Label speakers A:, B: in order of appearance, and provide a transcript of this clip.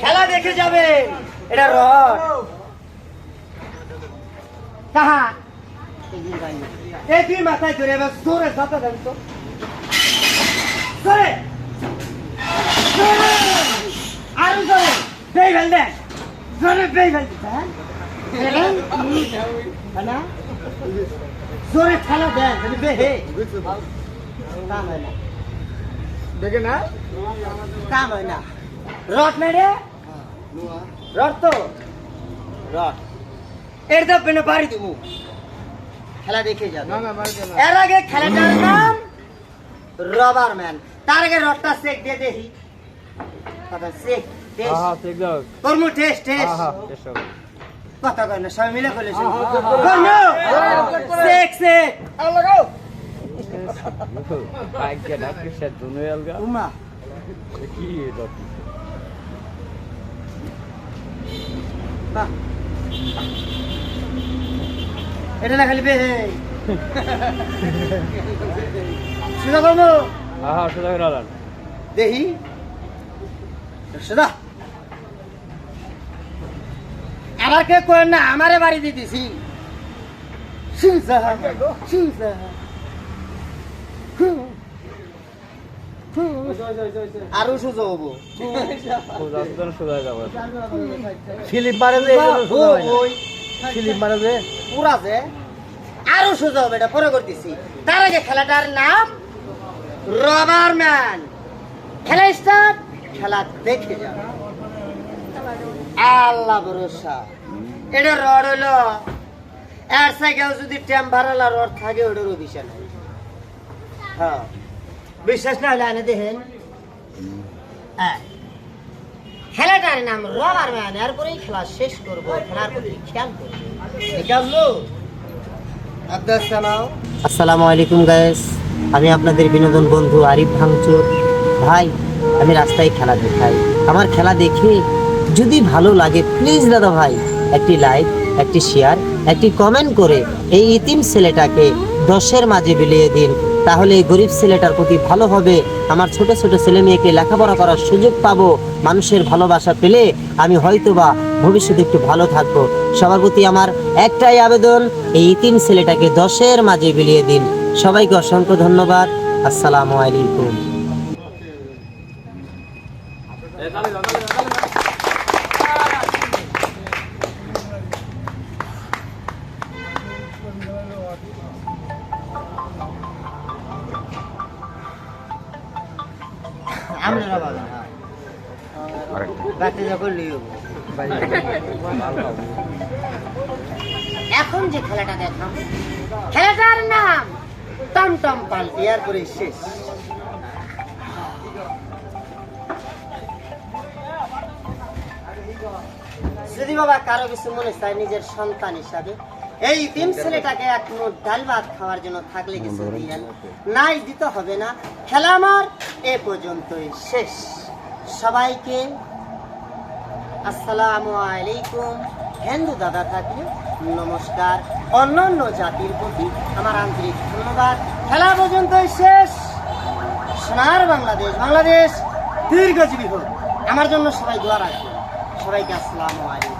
A: খেলা দেখে যাবেন এটা রড। কাহা এই দুই মাথায় ধরে এবার জোরে যাতে দেন তো। জোরে! আরও জোরে। বেই ফেল দেন জোরে বেই ফেল দেন দেন? জোরে খেলা দেন বেহে হয় না।
B: দেখে না?
A: কাম হয় না। রড মেরে? রড তো? রড। এর পেনে বাড়ি দেবো। খেলা দেখে যাবে। এর আগে খেলাটার নাম রবার ম্যান। তার আগে রডটা চেক দিয়ে দেখি। কথা চেক
B: হ্যাঁ ঠিক
A: টেস্ট টেস্ট
B: হ্যাঁ
A: কথা কয় না সবাই মিলে করলে
B: হ্যাঁ, হ্যাঁ,
A: চেক চেক।
B: আজকে ডাক্তার সাথে দুনো আলগা
A: উমা
B: কি এটা
A: বাহ। এটা না খালি বেহে সুদা কর্ম
B: সুদা করে
A: দেহি সুদা আবার কে না আমারে বাড়ি দিতেছি সুজা সুজা আরও সুজা হব।
B: যাব
A: ফিলিপ মারে যে ফিলিপ মারে যে। পুরা যে আরও সোজা হবে এটা পরে করতেছি। তার আগে খেলাটার নাম রবার ম্যান। খেলা স্টার্ট খেলা দেখে যাও আল্লাহ ভরসা। এটা রড হইল এর সাইকেল যদি টেম্পারালা রড থাকে ওটারও বিষয় হ্যাঁ। বিশ্বাস হলে আনে দেখেন। খেলাটার নাম রবার ম্যান এরপরেই খেলা শেষ করব, খেলার প্রতি খেয়াল করব। আসসালামু আলাইকুম গায়েস আমি আপনাদের বিনোদন বন্ধু আরিফ ভাঙচুর ভাই, আমি রাস্তায় খেলা দেখাই। আমার খেলা দেখে যদি ভালো লাগে প্লিজ দাদা ভাই, একটি লাইক একটি শেয়ার একটি কমেন্ট করে এই ইতিম ছেলেটাকে দশের মাঝে বিলিয়ে দিন। তাহলে এই গরিব ছেলেটার প্রতি ভালো হবে আমার ছোট ছোট ছেলে মেয়েকে লেখাপড়া করার সুযোগ পাবো, মানুষের ভালোবাসা পেলে আমি হয়তোবা ভবিষ্যতে একটু ভালো থাকব। সবার প্রতি আমার একটাই আবেদন, এই ইতিম ছেলেটাকে দশের মাঝে বিলিয়ে দিন। সবাইকে অসংখ্য ধন্যবাদ। আসসালামু আলাইকুম। আমরা বাবা বাড়িতে যখন লিও এখন যে খেলাটা দেখাম খেলাটার নাম টমটম পাল্টি আর করে শেষ। যদি বাবা কারও কিছু মনে চায় নিজের সন্তান হিসাবে এই তিন ছেলেটাকে এক মুঠ ডাল ভাত খাওয়ার জন্য থাকলে কিছু দিয়েন। নাই দিতে হবে না। খেলা আমার এ পর্যন্তই শেষ। সবাইকে আসসালামু আলাইকুম। হিন্দু দাদা থাকলে নমস্কার। অন্যান্য জাতির প্রতি আমার আন্তরিক ধন্যবাদ। খেলা পর্যন্তই শেষ। সোনার বাংলাদেশ বাংলাদেশ দীর্ঘজীবী হোক। আমার জন্য সবাই দোয়া রাখবেন। সবাইকে আসসালামু আলাইকুম।